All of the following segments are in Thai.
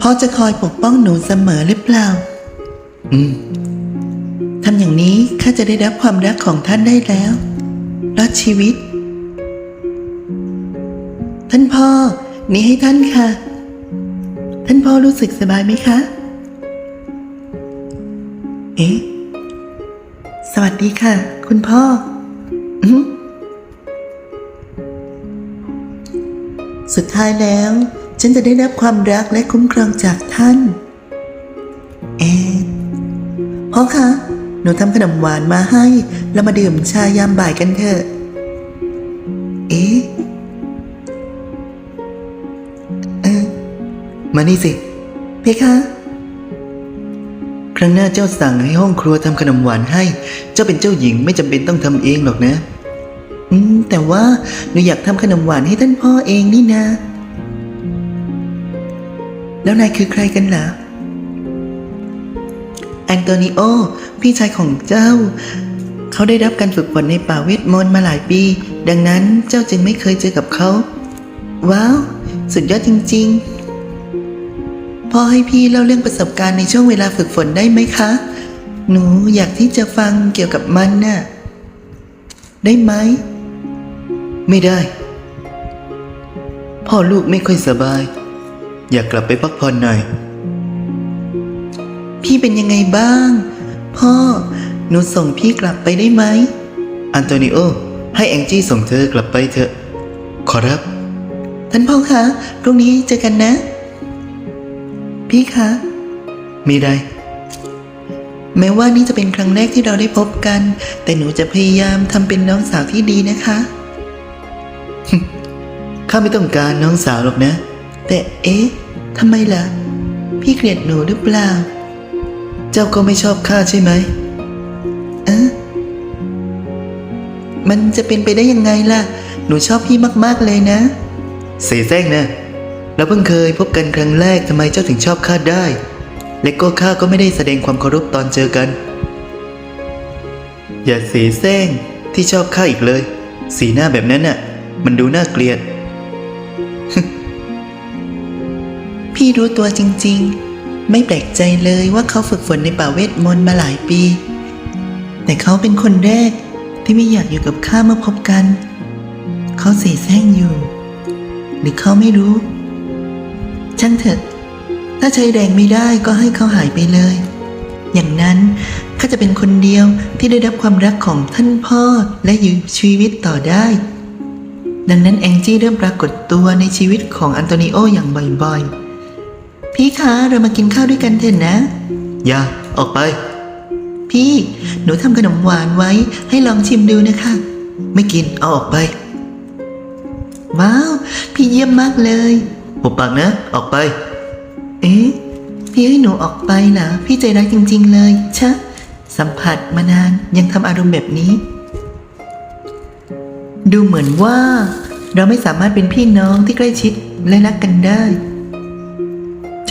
พ่อจะคอยปกป้องหนูเสมอหรือเปล่า อืมทำอย่างนี้ข้าจะได้รับความรักของท่านได้แล้วรอดชีวิต ท่านพ่อ นี่ให้ท่านค่ะ ท่านพ่อรู้สึกสบายไหมคะ เอ๊ะ สวัสดีค่ะ คุณพ่อ อือหือสุดท้ายแล้ว ฉันจะได้รับความรักและคุ้มครองจากท่านเอ๊ะพ่อคะ หนูทำขนมหวานมาให้ แล้วมาดื่มชายามบ่ายกันเถอะ เอ๊ะเออมานี่สิ เพคะ ครั้งหน้าเจ้าสั่งให้ห้องครัวทำขนมหวานให้ เจ้าเป็นเจ้าหญิงไม่จำเป็นต้องทำเองหรอกนะ อืม แต่ว่าหนูอยากทำขนมหวานให้ท่านพ่อเองนี่นะ แล้วนายคือใครกันล่ะแอนโตนิโอ พี่ชายของเจ้า เขาได้รับการฝึกฝนในป่าเวทมนต์มาหลายปี ดังนั้นเจ้าจึงไม่เคยเจอกับเขา ว้าว สุดยอดจริงๆ พอให้พี่เล่าเรื่องประสบการณ์ในช่วงเวลาฝึกฝนได้ไหมคะ หนูอยากที่จะฟังเกี่ยวกับมันน่ะ ได้ไหม ไม่ได้ พ่อลูกไม่ค่อยสบาย อยากกลับไปพักผ่อนหน่อย พี่เป็นยังไงบ้าง พ่อ หนูส่งพี่กลับไปได้ไหม อันโตนิโอ ให้แองจี้ส่งเธอกลับไปเถอะ ขอรับ ท่านพ่อคะพรุ่งนี้เจอกันนะ พี่คะ มีไรแม้ว่านี่จะเป็นครั้งแรกที่เราได้พบกัน แต่หนูจะพยายามทำเป็นน้องสาวที่ดีนะคะ ข้าไม่ต้องการน้องสาวหรอกนะ แต่เอ๊ะ ทำไมล่ะ พี่เกลียดหนูหรือเปล่า เจ้าก็ไม่ชอบข้าใช่ไหมเอะมันจะเป็นไปได้ยังไงล่ะ หนูชอบพี่มาก ๆ เลยนะ เสียแซงนะ เราเพิ่งเคยพบกันครั้งแรกทำไมเจ้าถึงชอบข้าได้ และก็ข้าก็ไม่ได้แสดงความเคารพตอนเจอกัน อย่าเสียแซงที่ชอบข้าอีกเลย สีหน้าแบบนั้นน่ะ มันดูน่าเกลียด พี่รู้ตัวจริง ๆ ไม่แปลกใจเลยว่าเขาฝึกฝนในป่าเวทมนต์มาหลายปี แต่เขาเป็นคนแรกที่ไม่อยากอยู่กับข้าเมื่อพบกัน เขาเสแสร้งอยู่ หรือเขาไม่รู้ช่างเถอะ ถ้าใช้แรงไม่ได้ก็ให้เขาหายไปเลย อย่างนั้นข้าจะเป็นคนเดียวที่ได้รับความรักของท่านพ่อและอยู่ชีวิตต่อได้ ดังนั้นแองจี้เริ่มปรากฏตัวในชีวิตของอันโตนิโออย่างบ่อยๆ พี่คะเรามากินข้าวด้วยกันเถอะนะ อย่า ออกไป พี่ หนูทำขนมหวานไว้ให้ลองชิมดูนะคะ ไม่กินเอาออกไป ว้าว พี่เยี่ยมมากเลยหุบปากนะ ออกไป เอ๊ะ พี่ให้หนูออกไปเหรอพี่ใจร้ายจริง ๆ เลยชะ สัมผัสมานานยังทำอารมณ์แบบนี้ ดูเหมือนว่า เราไม่สามารถเป็นพี่น้องที่ใกล้ชิดและรักกันได้เ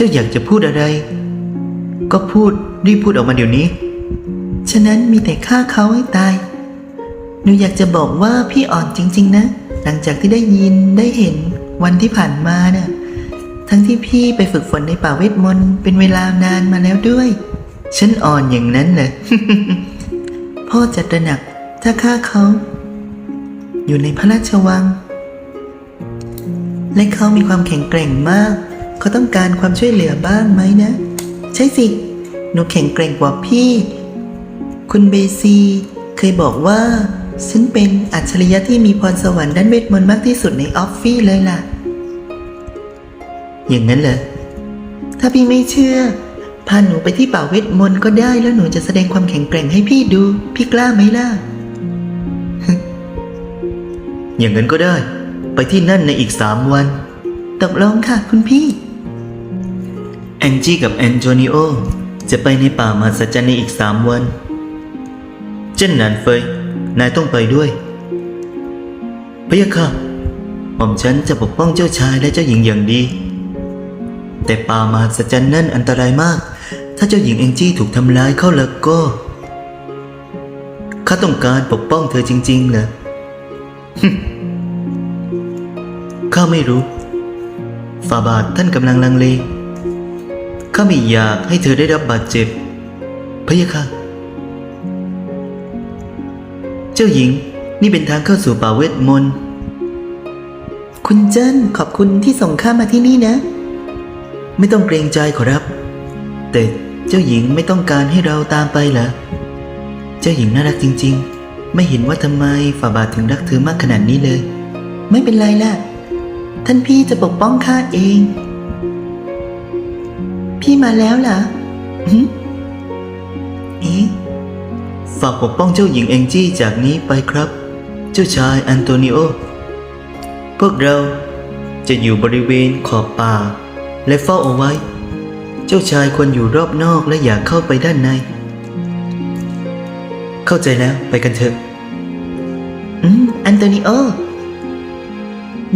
จ้าอยากจะพูดอะไร ก็พูดรีบพูดออกมาเดี๋ยวนี้ ฉะนั้นมีแต่ฆ่าเขาให้ตาย หนูอยากจะบอกว่าพี่อ่อนจริง ๆ นะ หลังจากที่ได้ยินได้เห็นวันที่ผ่านมาน่ะ ทั้งที่พี่ไปฝึกฝนในป่าเวทมนต์เป็นเวลานานมาแล้วด้วย ฉันอ่อนอย่างนั้นเหรอพ่อจะตระหนักถ้าฆ่าเขา อยู่ในพระราชวัง และเขามีความแข็งแกร่งมาก เขาต้องการความช่วยเหลือบ้างไหมนะ ใช่สิ หนูแข็งแกร่งกว่าพี่ คุณเบซีเคยบอกว่า ฉันเป็นอัจฉริยะที่มีพรสวรรค์ด้านเวทมนต์มากที่สุดในออฟฟิศเลยล่ะ อย่างนั้นเหรอ ถ้าพี่ไม่เชื่อ พาหนูไปที่ป่าเวทมนต์ก็ได้แล้วหนูจะแสดงความแข็งแกร่งให้พี่ดู พี่กล้าไหมล่ะ อย่างนั้นก็ได้ ไปที่นั่นในอีกสามวัน ตกลงค่ะ คุณพี่ แองจี้กับแอนโทนิโอจะไปในป่ามาสัจจรรย์ในอีกสามวันเจ้นหนานเฟย นายต้องไปด้วยพะยะค่ะหม่อมฉันจะปกป้องเจ้าชายและเจ้าหญิงอย่างดี แต่ป่ามาสัจจรรย์นั่นอันตรายมาก ถ้าเจ้าหญิงแองจี้ถูกทำร้ายเข้าแล้วก็ข้าต้องการปกป้องเธอจริงๆเหรอข้าไม่รู้ ฝ่าบาทท่านกำลังลังเล ข้าไม่อยากให้เธอได้รับบาดเจ็บพะยะค่ะ เจ้าหญิงนี่เป็นทางเข้าสู่ป่าเวทมนต์ คุณเจิ้นขอบคุณที่ส่งข้ามาที่นี่นะ ไม่ต้องเกรงใจขอรับ แต่เจ้าหญิงไม่ต้องการให้เราตามไปเหรอ เจ้าหญิงน่ารักจริง ๆ ไม่เห็นว่าทำไมฝ่าบาทถึงรักเธอมากขนาดนี้เลย ไม่เป็นไรล่ะ ท่านพี่จะปกป้องข้าเอง มาแล้วเหรอหึเอ๊ะฝากปกป้องเจ้าหญิงแองจี้จากนี้ไปครับ เจ้าชายอันโตนิโอ พวกเราจะอยู่บริเวณขอบป่า และเฝ้าเอาไว้ เจ้าชายควรอยู่รอบนอกและอย่าเข้าไปด้านใน เข้าใจแล้วไปกันเถอะ อืม อันโตนิโอ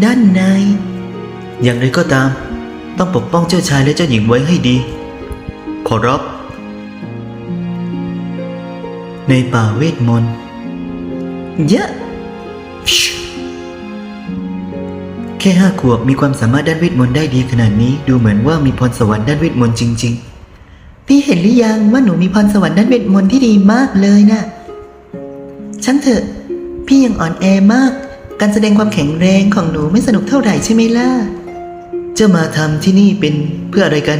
ด้านใน อย่างไรก็ตาม ต้องปกป้องเจ้าชายและเจ้าหญิงไว้ให้ดี ขอรับ ในป่าเวทมนต์เยอะ แค่ห้าขวบมีความสามารถด้านเวทมนต์ได้ดีขนาดนี้ ดูเหมือนว่ามีพรสวรรค์ด้านเวทมนต์จริง ๆ พี่เห็นหรือยังว่าหนูมีพรสวรรค์ด้านเวทมนต์ที่ดีมากเลยนะ่ะช่างเถอะ พี่ยังอ่อนแอมาก การแสดงความแข็งแรงของหนูไม่สนุกเท่าไหร่ใช่ไหมล่ะจ้ามาทำที่นี่เป็นเพื่ออะไรกัน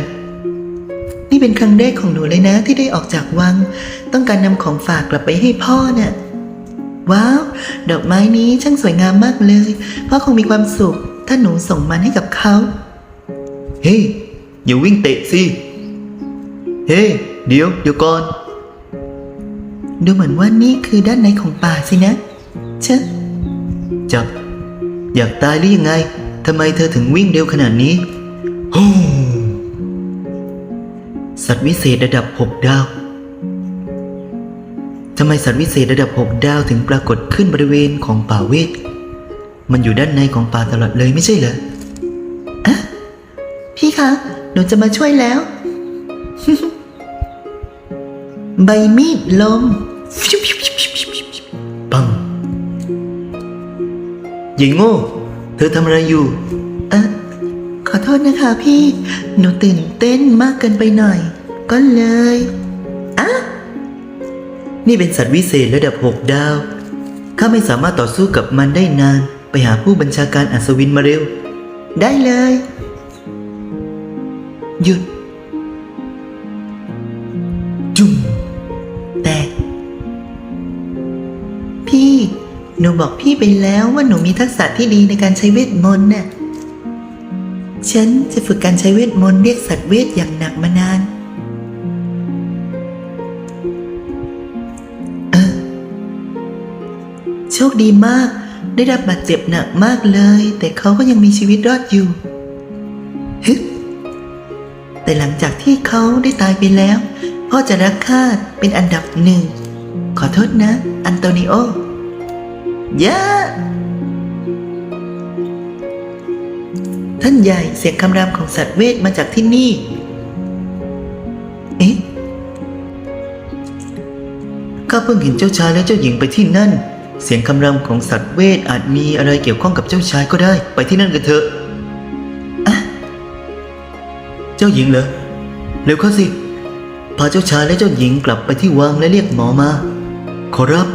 นี่เป็นครั้งแรกของหนูเลยนะที่ได้ออกจากวัง ต้องการนำของฝากกลับไปให้พ่อน่ะว้าว ดอกไม้นี้ช่างสวยงามมากเลย พ่อคงมีความสุข ถ้าหนูส่งมันให้กับเขา เฮ้ย อย่าวิ่งเตะสิ เฮ้ย เดี๋ยว เดี๋ยวก่อน ดูเหมือนว่านี่คือด้านในของป่าสินะ เชอะจับ อยากตายหรือยังไง ทำไมเธอถึงวิ่งเร็วขนาดนี้ฮู้ สัตว์วิเศษระดับหกดาวทำไมสัตว์วิเศษระดับหกดาวถึงปรากฏขึ้นบริเวณของป่าเวท มันอยู่ด้านในของป่าตลอดเลยไม่ใช่เหรอพี่คะ หนูจะมาช่วยแล้ว ใบมีดลมปังหญิงโง่ เธอทำอะไรอยู่เออขอโทษนะคะพี่ หนูตื่นเต้นมากเกินไปหน่อย ก็เลยอะนี่เป็นสัตว์วิเศษระดับหกดาว ข้าไม่สามารถต่อสู้กับมันได้นาน ไปหาผู้บัญชาการอัศวินมาเร็ว ได้เลย หยุด จุ่มแต่พี่ หนูบอกพี่ไปแล้วว่าหนูมีทักษะที่ดีในการใช้เวทมนต์น่ะ ฉันจะฝึกการใช้เวทมนต์เรียกสัตว์เวทอย่างหนักมานาน เออ โชคดีมาก ได้รับบาดเจ็บหนักมากเลย แต่เขาก็ยังมีชีวิตรอดอยู่ฮึแต่หลังจากที่เขาได้ตายไปแล้ว พ่อจะรักข้าเป็นอันดับหนึ่ง ขอโทษนะ อันโตนิโอยะ ท่านใหญ่เสียงคำรามของสัตว์เวทมาจากที่นี่ เอ๊ะข้าเพิ่งเห็นเจ้าชายและเจ้าหญิงไปที่นั่น เสียงคำรามของสัตว์เวทอาจมีอะไรเกี่ยวข้องกับเจ้าชายก็ได้ ไปที่นั่นกันเถอะอะเจ้าหญิงเหรอเร็วเข้าสิพาเจ้าชายและเจ้าหญิงกลับไปที่วังและเรียกหมอมา ขอรับ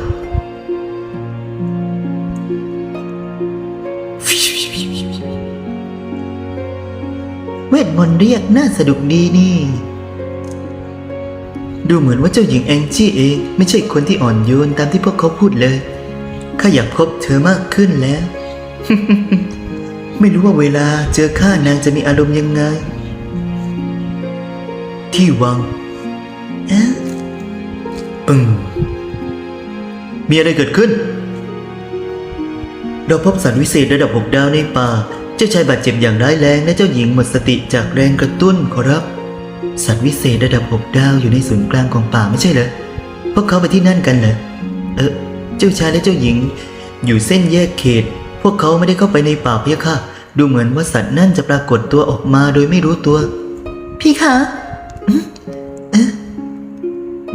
ทมนต์เรียกน่าสะดุกดีนี่ ดูเหมือนว่าเจ้าหญิงแองจี้เองไม่ใช่คนที่อ่อนโยนตามที่พวกเขาพูดเลยข้าอยากพบเธอมากขึ้นแล้ว ไม่รู้ว่าเวลาเจอข้านางจะมีอารมณ์ยังไง ที่วังเอ๊ะปึ้งมีอะไรเกิดขึ้น เราพบสัตว์วิเศษระดับหกดาวในป่า เจ้าชายบาดเจ็บอย่างร้ายแรงและเจ้าหญิงหมดสติจากแรงกระตุ้นขอรับ สัตว์วิเศษระดับหกดาวอยู่ในศูนย์กลางของป่าไม่ใช่เหรอพวกเขาไปที่นั่นกันเหรอเออเจ้าชายและเจ้าหญิง อยู่เส้นแยกเขต พวกเขาไม่ได้เข้าไปในป่าเพียค่ะ ดูเหมือนว่าสัตว์นั่นจะปรากฏตัวออกมาโดยไม่รู้ตัว พี่คะเอ๊ะ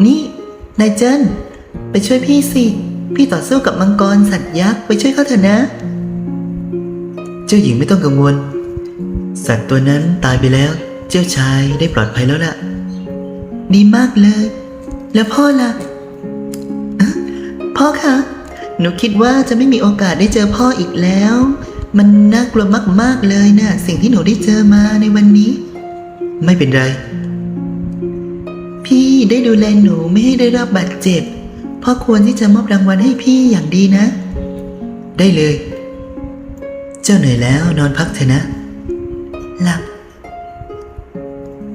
นี่นายเจิ้นไปช่วยพี่สิ พี่ต่อสู้กับมังกรสัตว์ยักษ์ไปช่วยเขาเถอะนะ เจ้าหญิงไม่ต้องกังวล สัตว์ตัวนั้นตายไปแล้ว เจ้าชายได้ปลอดภัยแล้วล่ะ ดีมากเลย แล้วพ่อล่ะอะพ่อคะ หนูคิดว่าจะไม่มีโอกาสได้เจอพ่ออีกแล้ว มันน่ากลัวมากๆเลยน่ะ สิ่งที่หนูได้เจอมาในวันนี้ ไม่เป็นไร พี่ได้ดูแลหนูไม่ให้ได้รับบาดเจ็บ พ่อควรที่จะมอบรางวัลให้พี่อย่างดีนะ ได้เลย เจ้าเหนื่อยแล้วนอนพักเถอะนะ หลับ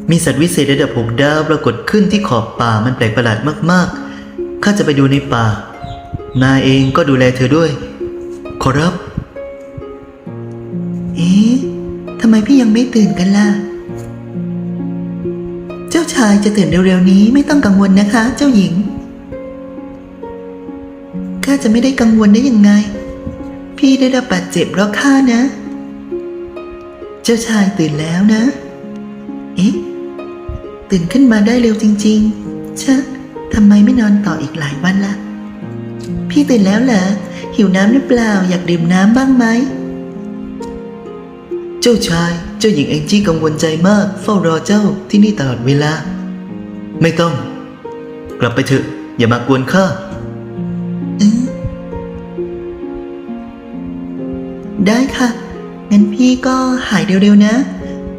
มีสัตว์วิเศษระดับหกดาวปรากฏขึ้นที่ขอบป่ามันแปลกประหลาดมากๆ ข้าจะไปดูในป่า นายเองก็ดูแลเธอด้วย ขอรับ เอ๊ะทำไมพี่ยังไม่ตื่นกันล่ะ เจ้าชายจะตื่นเร็วๆนี้ไม่ต้องกังวลนะคะ เจ้าหญิง ข้าจะไม่ได้กังวลได้ยังไง พี่ได้รับบาดเจ็บเพราะข้านะ เจ้าชายตื่นแล้วนะ เอ๊ะ ตื่นขึ้นมาได้เร็วจริง ๆ ชะทำไมไม่นอนต่ออีกหลายวันละ พี่ตื่นแล้วเหรอ หิวน้ำหรือเปล่า อยากดื่มน้ำบ้างไหม เจ้าชาย เจ้าหญิงแองจี้กังวลใจมาก เฝ้ารอเจ้าที่นี่ตลอดเวลา ไม่ต้อง กลับไปเถอะ อย่ามากวนข้า ได้ค่ะ งั้นพี่ก็หายเร็วๆนะ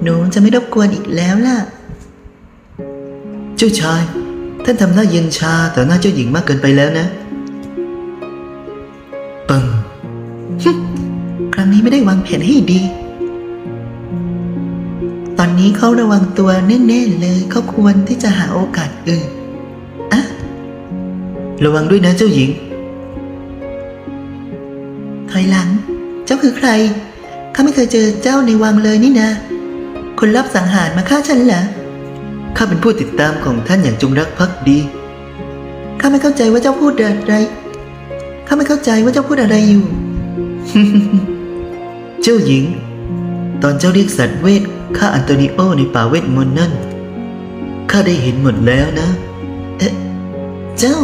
หนูจะไม่รบกวนอีกแล้วล่ะ เจ้าชาย ท่านทำหน้าเย็นชาต่อหน้าเจ้าหญิงมากเกินไปแล้วนะปังครั้งนี้ไม่ได้วางแผนให้ดี ตอนนี้เขาระวังตัวแน่ๆเลยเขาควรที่จะหาโอกาสอื่นอะระวังด้วยนะเจ้าหญิงถอยหลังเจ้าคือใคร ข้าไม่เคยเจอเจ้าในวังเลยนี่นะ คนรับสังหารมาฆ่าฉันเหรอ ข้าเป็นผู้ติดตามของท่านอย่างจงรักภักดี ข้าไม่เข้าใจว่าเจ้าพูดอะไร ข้าไม่เข้าใจว่าเจ้าพูดอะไรอยู่ เจ้าหญิง ตอนเจ้าเรียกสัตว์เวทฆ่าอันโตนิโอในป่าเวทมนต์นั่น ข้าได้เห็นหมดแล้วนะ เอ๊ะ เจ้า